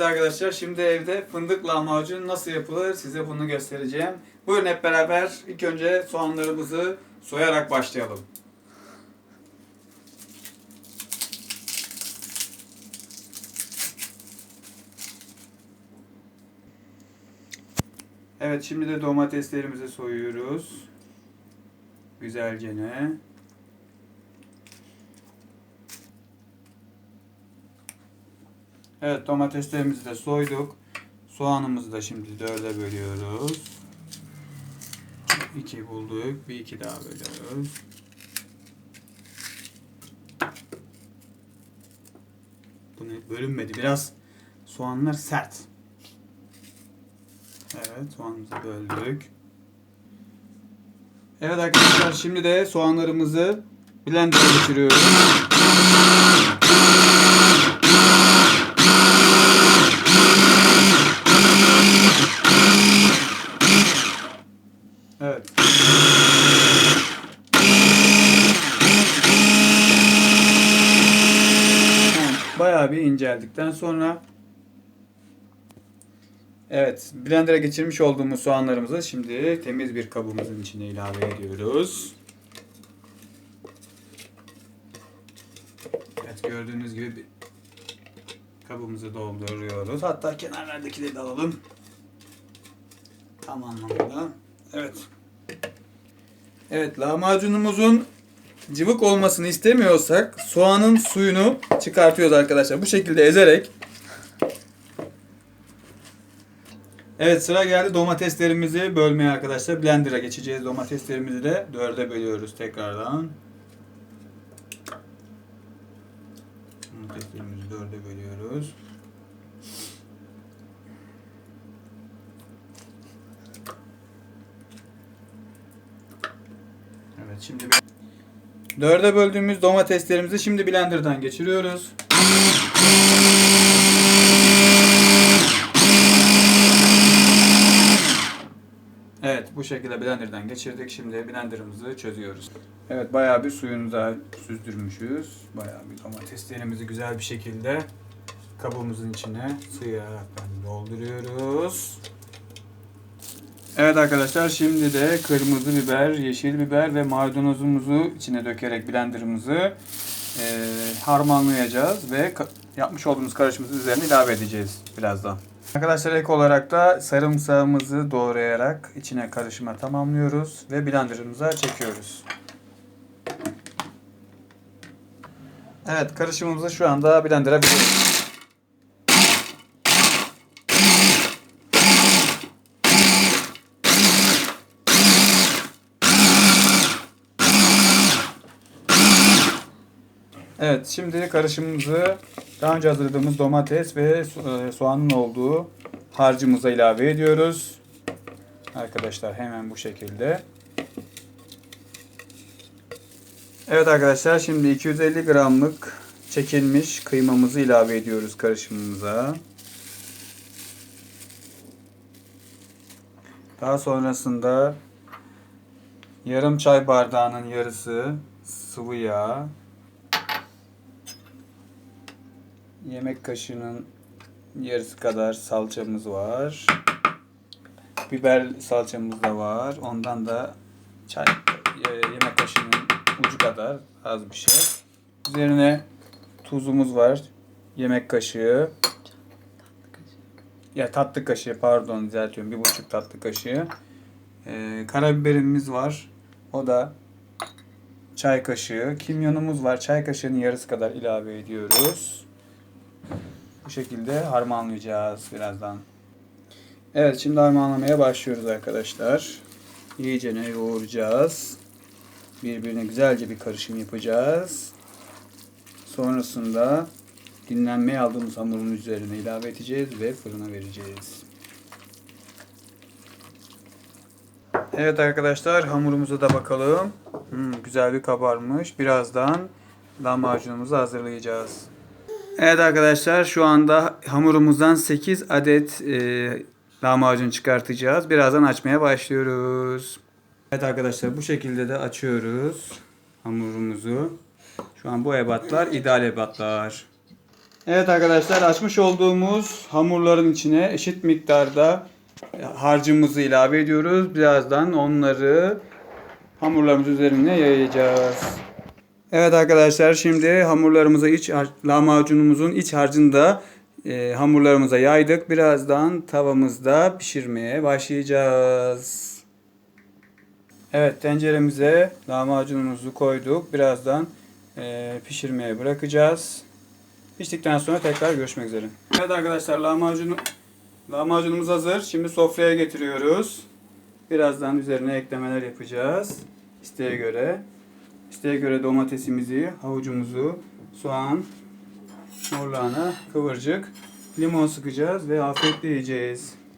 Arkadaşlar şimdi evde fındık lahmacun nasıl yapılır size bunu göstereceğim. Buyurun hep beraber ilk önce soğanlarımızı soyarak başlayalım. Evet şimdi de domateslerimizi soyuyoruz. Güzelce ne? Evet domateslerimizi de soyduk. Soğanımızı da şimdi dörde bölüyoruz. İki bulduk. Bir iki daha bölüyoruz. Bu? Bölünmedi. Biraz soğanlar sert. Evet soğanımızı böldük. Evet arkadaşlar şimdi de soğanlarımızı blender'a geçiriyoruz. Evet. Bayağı bir inceldikten sonra Evet, blender'a geçirmiş olduğumuz soğanlarımızı şimdi temiz bir kabımızın içine ilave ediyoruz. Evet, gördüğünüz gibi bir kabımızı dolduruyoruz. Hatta kenarlardakileri de alalım. Tam anlamda. Evet. Evet, lahmacunumuzun cıvık olmasını istemiyorsak soğanın suyunu çıkartıyoruz arkadaşlar. Bu şekilde ezerek Evet sıra geldi domateslerimizi bölmeye arkadaşlar. Blender'a geçeceğiz. Domateslerimizi de dörde bölüyoruz tekrardan. Domateslerimizi dörde bölüyoruz. Evet şimdi dörde böldüğümüz domateslerimizi şimdi blenderdan geçiriyoruz. Evet bu şekilde blenderdan geçirdik. Şimdi blenderımızı çözüyoruz. Evet bayağı bir suyunu da süzdürmüşüz. Bayağı bir domateslerimizi güzel bir şekilde kabımızın içine sıyaraktan dolduruyoruz. Evet arkadaşlar şimdi de kırmızı biber, yeşil biber ve maydanozumuzu içine dökerek blenderımızı eee, harmanlayacağız ve yapmış olduğumuz karışımımızı üzerine ilave edeceğiz birazdan. Arkadaşlar ek olarak da sarımsağımızı doğrayarak içine karışıma tamamlıyoruz ve blenderımıza çekiyoruz. Evet karışımımızı şu anda blender'a veriyoruz. Evet şimdi karışımımızı daha önce hazırladığımız domates ve e, soğanın olduğu harcımıza ilave ediyoruz. Arkadaşlar hemen bu şekilde. Evet arkadaşlar şimdi 250 gramlık çekilmiş kıymamızı ilave ediyoruz karışımımıza. Daha sonrasında yarım çay bardağının yarısı sıvı yağ, yemek kaşığının yarısı kadar salçamız var. Biber salçamız da var. Ondan da çay e, yemek kaşığının ucu kadar az bir şey. Üzerine tuzumuz var. Yemek kaşığı. Ya tatlı kaşığı pardon düzeltiyorum. Bir buçuk tatlı kaşığı. Ee, karabiberimiz var. O da çay kaşığı. Kimyonumuz var. Çay kaşığının yarısı kadar ilave ediyoruz. Bu şekilde harmanlayacağız birazdan. Evet şimdi harmanlamaya başlıyoruz arkadaşlar. İyice ne yoğuracağız. Birbirine güzelce bir karışım yapacağız. Sonrasında dinlenmeye aldığımız hamurun üzerine ilave edeceğiz ve fırına vereceğiz. Evet arkadaşlar hamurumuza da bakalım. Hmm, güzel bir kabarmış. Birazdan lahmacunumuzu hazırlayacağız. Evet arkadaşlar şu anda hamurumuzdan 8 adet e, lahmacun çıkartacağız. Birazdan açmaya başlıyoruz. Evet arkadaşlar bu şekilde de açıyoruz hamurumuzu. Şu an bu ebatlar ideal ebatlar. Evet arkadaşlar açmış olduğumuz hamurların içine eşit miktarda harcımızı ilave ediyoruz. Birazdan onları hamurlarımız üzerine yayacağız. Evet arkadaşlar şimdi hamurlarımıza iç lahmacunumuzun iç harcını da e, hamurlarımıza yaydık. Birazdan tavamızda pişirmeye başlayacağız. Evet tenceremize lahmacunumuzu koyduk. Birazdan e, pişirmeye bırakacağız. Piştikten sonra tekrar görüşmek üzere. Evet arkadaşlar lahmacunu lahmacunumuz hazır. Şimdi sofraya getiriyoruz. Birazdan üzerine eklemeler yapacağız. İsteğe göre. İsteğe göre domatesimizi, havucumuzu, soğan, mor lahana, kıvırcık, limon sıkacağız ve afiyetle yiyeceğiz.